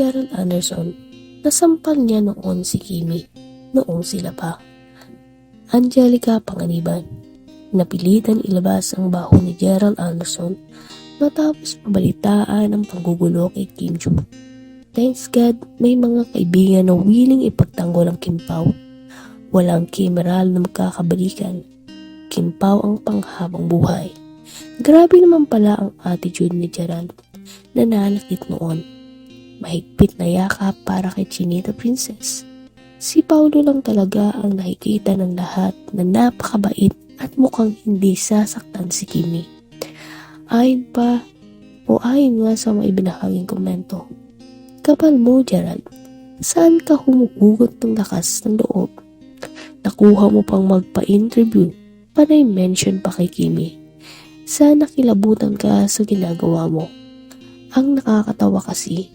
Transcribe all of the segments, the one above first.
Gerald Anderson, nasampal niya noon si Kimi, noong sila pa. Angelica Panganiban, napilitan ilabas ang baho ni Gerald Anderson matapos mabalitaan ang panggugulo kay Kim Joo. Thanks God, may mga kaibigan na willing ipagtanggol ang Kim Pao. Walang kimeral na magkakabalikan. Kim Pao ang panghabang buhay. Grabe naman pala ang attitude ni Gerald. Nananakit noon. Mahigpit na yakap para kay Chinita Princess. Si Paulo lang talaga ang nakikita ng lahat na napakabait at mukhang hindi sasaktan si Kimi. Ayon pa o ayon nga sa mga ibinahaging komento. Kapal mo, Gerald. Saan ka humuhugot ng lakas ng loob? Nakuha mo pang magpa-interview panay mention pa kay Kimi. Sana kilabutan ka sa ginagawa mo. Ang nakakatawa kasi,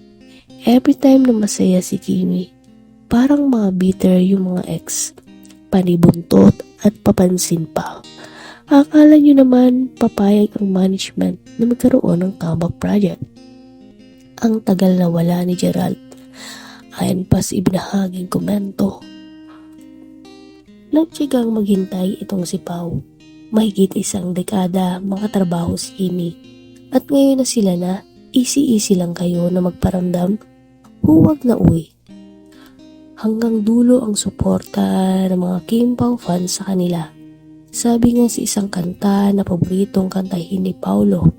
every time na masaya si Kimi, parang mga bitter yung mga ex. Panibuntot at papansin pa. Akala nyo naman papayag ang management na magkaroon ng comeback project. Ang tagal na wala ni Gerald. Ayon pa sa ibinahaging komento. Nagtyagang maghintay itong si Pau. Mahigit isang dekada mga trabaho si Kimi. At ngayon na sila na, easy-easy lang kayo na magparamdam. Huwag na uwi. Hanggang dulo ang suporta ng mga Kim Pao fans sa kanila. Sabi nga sa isang kanta na paboritong kantahin ni Paulo,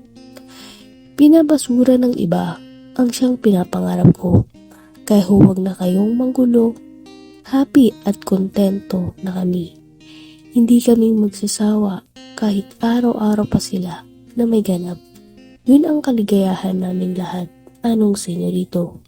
Pinabasura ng iba ang siyang pinapangarap ko. Kaya huwag na kayong manggulo. Happy at kontento na kami. Hindi kaming magsasawa kahit araw-araw pa sila na may ganap. Yun ang kaligayahan naming lahat. Anong senyorito?